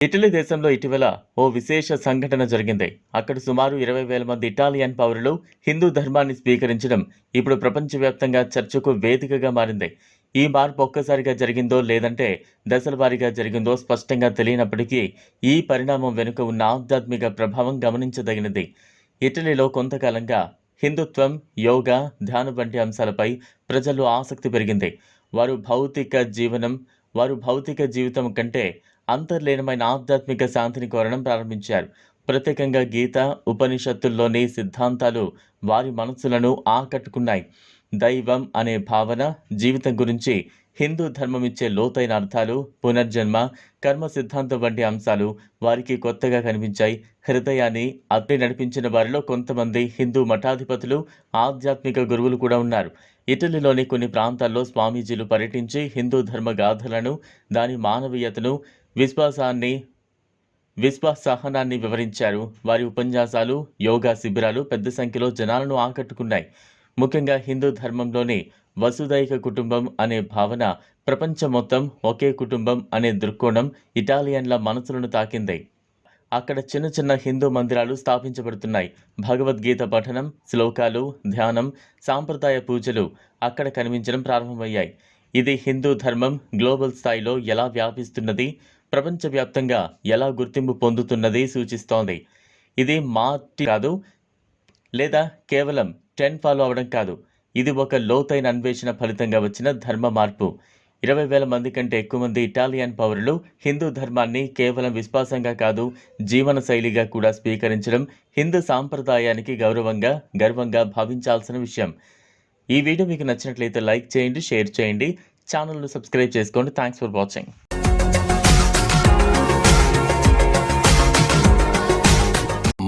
Italy దేశంలో ఇటీవల ఓ విశేష సంఘటన జరిగింది. అక్కడ సుమారు ఇరవై వేల మంది ఇటాలియన్ పౌరులు హిందూ ధర్మాన్ని స్వీకరించడం ఇప్పుడు ప్రపంచవ్యాప్తంగా చర్చకు వేదికగా మారింది. ఈ మార్పు ఒక్కసారిగా జరిగిందో లేదంటే దశల వారీగా జరిగిందో స్పష్టంగా తెలియనప్పటికీ ఈ పరిణామం వెనుక ఉన్న ఆధ్యాత్మిక ప్రభావం గమనించదగినది. ఇటలీలో కొంతకాలంగా హిందుత్వం యోగా ధ్యానం వంటి అంశాలపై ప్రజల్లో ఆసక్తి పెరిగింది. వారు భౌతిక జీవనం వారు భౌతిక జీవితం కంటే అంతర్లీనమైన ఆధ్యాత్మిక శాంతిని కోరడం ప్రారంభించారు. ప్రత్యేకంగా గీత ఉపనిషత్తుల్లోని సిద్ధాంతాలు వారి మనస్సులను ఆకట్టుకున్నాయి. దైవం అనే భావన జీవితం గురించి హిందూ ధర్మం ఇచ్చే లోతైన అర్థాలు పునర్జన్మ కర్మ సిద్ధాంతం వంటి అంశాలు వారికి కొత్తగా కనిపించాయి. హృదయాన్ని అట్టి నడిపించిన వారిలో కొంతమంది హిందూ మఠాధిపతులు ఆధ్యాత్మిక గురువులు కూడా ఉన్నారు. ఇటలీలోని కొన్ని ప్రాంతాల్లో స్వామీజీలు పర్యటించి హిందూ ధర్మ గాథలను దాని మానవీయతను విశ్వాసాన్ని విశ్వాసాహనాన్ని వివరించారు. వారి ఉపన్యాసాలు యోగా శిబిరాలు పెద్ద సంఖ్యలో జనాలను ఆకట్టుకున్నాయి. ముఖ్యంగా హిందూ ధర్మంలోని వసుదైక కుటుంబం అనే భావన ప్రపంచం మొత్తం ఒకే కుటుంబం అనే దృక్కోణం ఇటాలియన్ల మనసులను తాకింది. అక్కడ చిన్న చిన్న హిందూ మందిరాలు స్థాపించబడుతున్నాయి. భగవద్గీత పఠనం శ్లోకాలు ధ్యానం సాంప్రదాయ పూజలు అక్కడ కనిపించడం ప్రారంభమయ్యాయి. ఇది హిందూ ధర్మం గ్లోబల్ స్థాయిలో ఎలా వ్యాపిస్తున్నది? ప్రపంచవ్యాప్తంగా ఎలా గుర్తింపు పొందుతున్నది సూచిస్తోంది. ఇది మాటి కాదు లేదా కేవలం టెన్ ఫాలో అవడం కాదు. ఇది ఒక లోతైన అన్వేషణ ఫలితంగా వచ్చిన ధర్మ మార్పు. ఇరవై వేల మంది కంటే ఎక్కువ మంది ఇటాలియన్ పౌరులు హిందూ ధర్మాన్ని కేవలం విశ్వాసంగా కాదు జీవన శైలిగా కూడా స్వీకరించడం హిందూ సాంప్రదాయానికి గౌరవంగా గర్వంగా భావించాల్సిన విషయం. ఈ వీడియో మీకు నచ్చినట్లయితే లైక్ చేయండి షేర్ చేయండి. ఛానల్ను సబ్స్క్రైబ్ చేసుకోండి. Thanks for watching.